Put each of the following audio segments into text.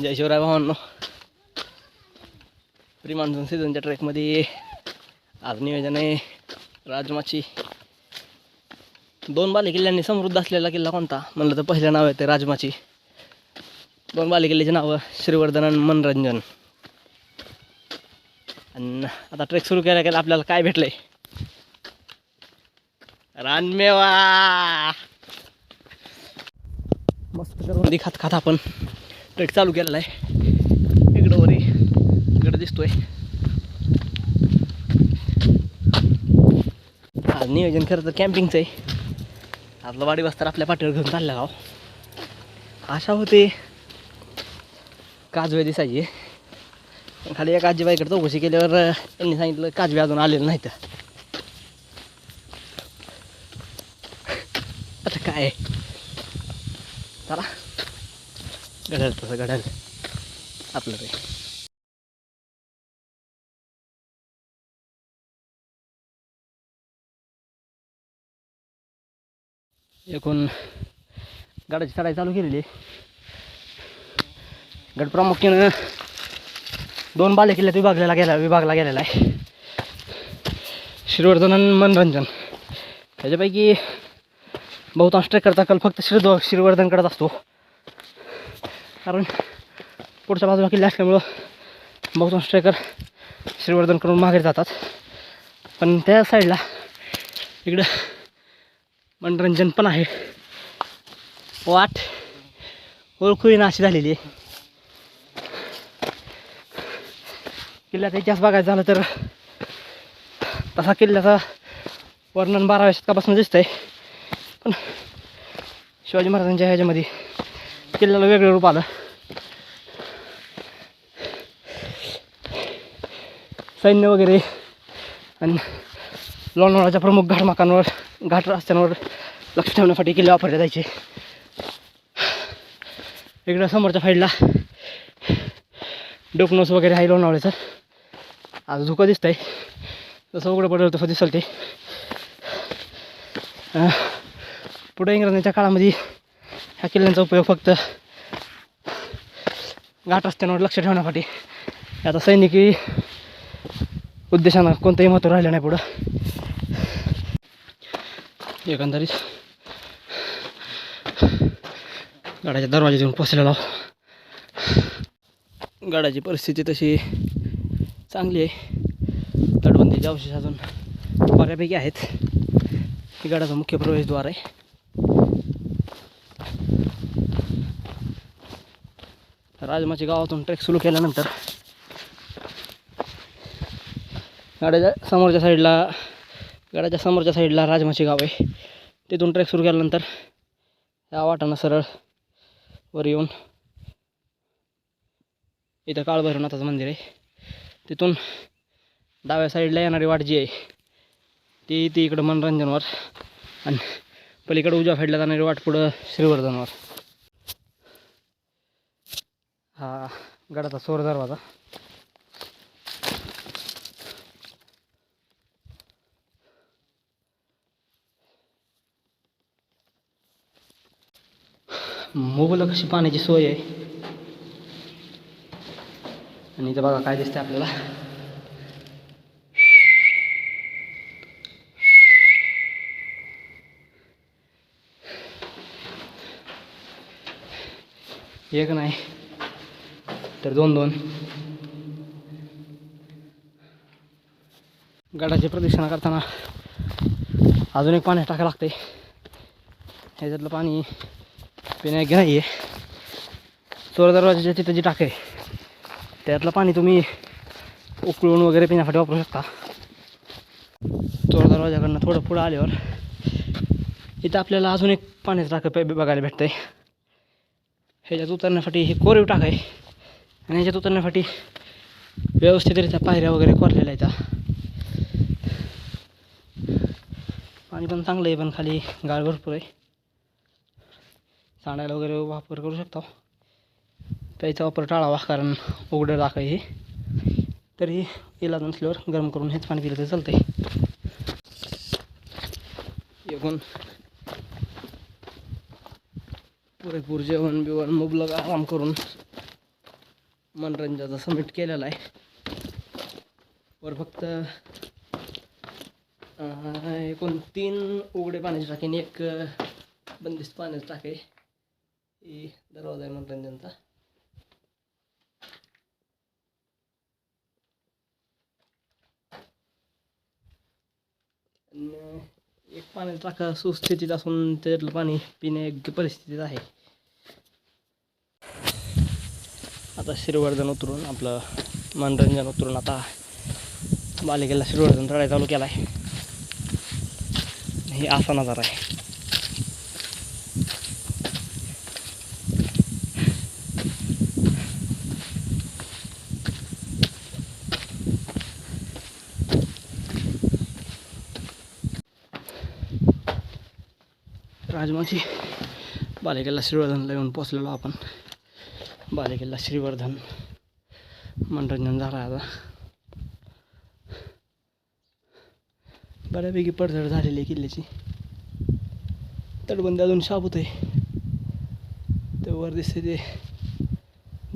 जय शिवराय भावांनो. Pre monsoon सीझनच्या ट्रेकमध्ये आज नियोजन आहे राजमाची. दोन बाले किल्ल्यांनी समृद्ध असलेला किल्ला कोणता? म्हणलं तर पहिलं नाव आहे ते राजमाची. दोन बाले किल्ल्याची नावं श्रीवर्धन आणि मनोरंजन. आणि आता ट्रेक सुरू केल्या केला आपल्याला काय भेटलंय? रानमेवा! मस्त करून दिखात खात आपण. ट्रेक चालू केलेला आहे. इकडं वरी इकडं दिसतोय. आज नियोजन खरं तर कॅम्पिंगचं आहे. आपलं वाडी बस्तर आपल्या पाठीवर घेऊन चाललं गाव. आशा होते काजवे दिसायची. खाली एक आजीबाईकडे चौकशी केल्यावर त्यांनी सांगितलं काजवे अजून आलेले नाहीत. आता काय चला. घडल तसं घडल आपलं ते. एकूण गडाची चढाई चालू केलेली गड प्रामुख्यानं दोन बाले किल्ल्यात विभागलेला गेला विभागला गेलेला आहे. श्रीवर्धन आणि मनोरंजन. त्याच्यापैकी बहुतांश ट्रेकरचा कल फक्त श्री श्रीवर्धनकडेच असतो. कारण पुढच्या बाजूला किल्ले असल्यामुळं बहुतांश ट्रेकर श्रीवर्धनकडून मागे जातात. पण त्या साईडला इकडं मनोरंजन पण आहे. वाट ओळखू अशी झालेली आहे. किल्ल्याचा इतिहास बघायचा झालं तर तसा किल्ल्याचा वर्णन बाराव्या शतकापासून दिसतंय. पण शिवाजी महाराजांच्या ह्याच्यामध्ये किल्ल्याला वेगळं रूप आलं. सैन्य वगैरे आणि लोणावळ्याच्या प्रमुख घाटमाकांवर घाट रस्त्यांवर लक्ष ठेवण्यासाठी किल्ले वापरले जायचे. इकडं समोरच्या साईडला डोकनोस वगैरे आहे लोणावळ्याचं. आज धुकं दिसतंय. जसं उघडं पडलं तसं दिसेल ते. पुढे इंग्रजांच्या काळामध्ये ह्या किल्ल्यांचा उपयोग फक्त घाट रस्त्यांवर लक्ष ठेवण्यासाठी. आता सैनिकी उद्देशानं कोणतंही महत्त्व राहिलं नाही पुढं. एकंदरीत गाड्याच्या दरवाजा देऊन पोचलेलो गाड्याची परिस्थिती तशी चांगली आहे. तटबंदीचे अवशेष अजून बऱ्यापैकी आहेत. ही गाड्याचा मुख्य प्रवेशद्वार आहे. राजमाच्या गावातून ट्रेक सुरू केल्यानंतर गाड्याच्या समोरच्या साईडला गाड्याच्या समोरच्या साईडला राजमाची गाव आहे. तिथून ट्रेक सुरू केल्यानंतर या वाटानं सरळ वर येऊन इथं काळभैरवनाथाचं मंदिर आहे. तिथून डाव्या साईडला येणारी वाट जी आहे. ती ती इकडं मनोरंजनवर आणि पलीकडे उजव्या साईडला जाणारी वाट पुढं श्रीवर्धनवर. हा गडाचा सोर दरवाजा. मोबाईलला कशी पाण्याची सोय आहे. आणि इथं बघा काय दिसतंय आपल्याला. एक नाही. तर दोन दोन. गडाची प्रदक्षिणा करताना अजून एक पाणी टाकायला लागते ह्याच्यातलं पाणी पिण्यायोग्य नाही आहे चोर दरवाजाच्या तिथं जी टाक आहे त्यातलं पाणी तुम्ही उकळून वगैरे पिण्यासाठी वापरू शकता. चोर दरवाजाकडनं थोडं पुढं आल्यावर इथं आपल्याला अजून एक पाण्याचं टाकं बघायला भेटतं आहे ह्याच्यात उतरण्यासाठी हे कोरीव टाक आहे. आणि ह्याच्यात उतरण्यासाठी व्यवस्थितरित्या पायऱ्या वगैरे कोरलेल्या आहेत पाणी पण चांगलं आहे पण खाली गाळ भरपूर आहे. सांडायला वगैरे वापर करू शकतो. त्याचा वापर टाळावा कारण उघडं टाक आहे हे. तरी इलाज नसल्यावर गरम करून हेच पाणी दिलं तर चालतंय. एकूण पुरेपूर जेवण बिवण मुबलक आराम करून मनोरंजनाचा सबमिट केलेला आहे. वर फक्त एकूण तीन उघडे पाण्याचे टाके आणि एक बंदिस्त पाण्याचं टाके ही दरवाजा आहे मनोरंजनचा. एक पाण्याचा टाका सुस्थितीत असून त्याच्यातलं पाणी पिण्यायोग्य परिस्थितीत आहे. आता श्रीवर्धन उतरून आपलं मनोरंजन उतरून आता बालिकेला श्रीवर्धन चढायला चालू केला आहे हे असा नजारा आहे. राजमाची बालिकेला श्रीवर्धनला येऊन पोचलेलो आपण. बालेकिल्ला श्रीवर्धन मनोरंजन झाला आहे आता. बऱ्यापैकी पडझड झालेली आहे किल्ल्याची. तटबंदी अजून शाबूत आहे. ते वर दिसते ते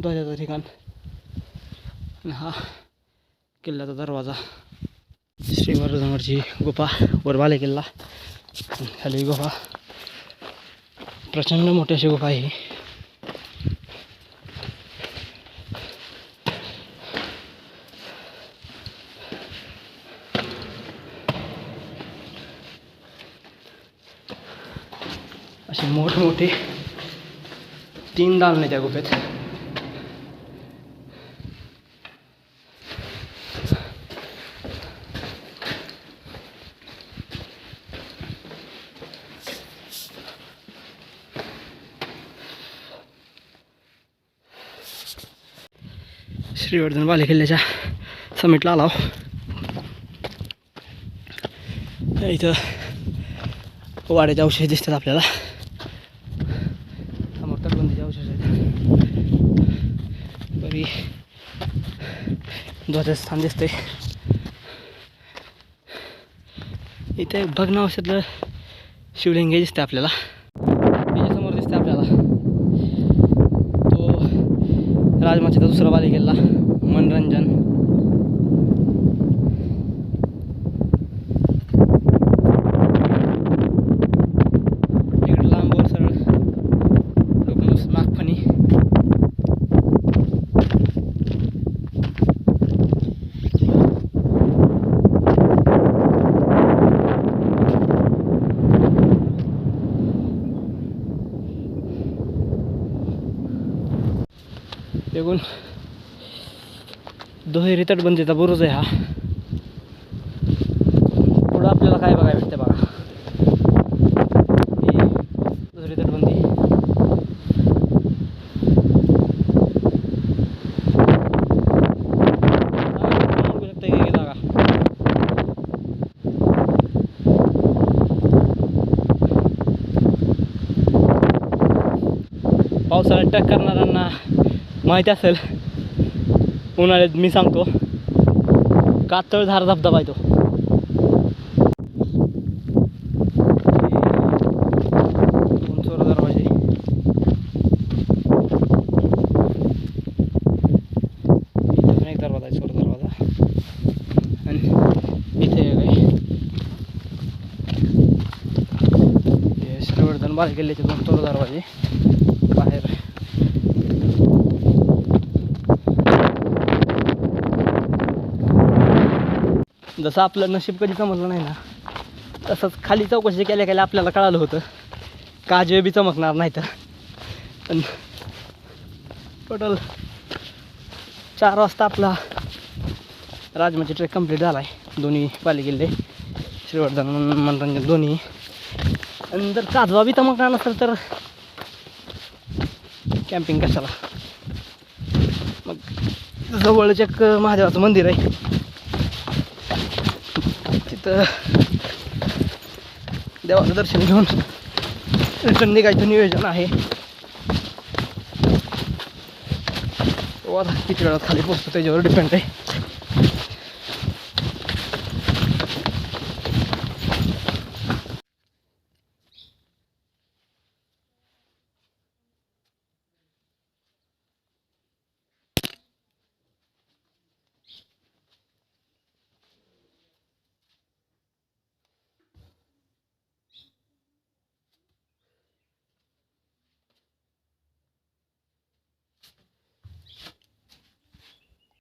ध्वजाचं ठिकाण. आणि हा किल्ल्याचा दरवाजा. श्रीवर्धनवरची गुफा वर बाले किल्ला खाली गुफा. प्रचंड मोठी अशी गुफा आहे ही. असे मोठमोठे तीन दालन आहे त्या गुफेत श्रीवर्धन बालेकिल्ल्याच्या समिटला आलाव इथं वाड्याचे अवशेष दिसतात आपल्याला समोर तटबंदीचे अवशेष आहेत बरी ध्वजस्थान दिसतंय. इथे भग्नावशातलं शिवलिंग शिवलिंगे दिसतंय आपल्याला. समोर दिसतंय आपल्याला. तो राजमाचीचा दुसरा बाली गेला मनोरंजन इकडे लांबवर सरळ लोकनुस नागफणी लागून दुहेरी तटबंदीचा बुरुज आहे हा. पुढं आपल्याला काय बघायला भेटते बघा. दुहेरी तटबंदी पावसाळ्यात ट्रॅक करणाऱ्यांना माहिती असेल. उन्हाळ्यात मी सांगतो. कातळ झार धबधबा आहे तो. बाहेर गेल्याचे दोन तोर दरवाजे. बाहेर दरवाजा आहे चोर दरवाजा आणि इथे एक आहे हे श्रीवर्धन बालकिल्ल्याचे दोन चोर दरवाजे बाहेर जसं आपलं नशीब कधी चमकलं नाही ना तसंच खाली चौकशी केल्या केल्या आपल्याला कळालं होतं. काजवे बी चमकणार नाही तर पण टोटल चार वाजता आपला राजमाची ट्रेक कंप्लीट झाला आहे दोन्ही पालिकेले श्रीवर्धन मनोरंजन दोन्ही. आणि जर काजवा बी चमकणार नसेल तर कॅम्पिंग कशाला? मग जवळच एक महादेवाचं मंदिर आहे. तिथं देवाचं दर्शन घेऊन रिटर्न निघायचं नियोजन आहे. तो किती वेळात खाली पोचतो त्याच्यावर डिपेंड आहे.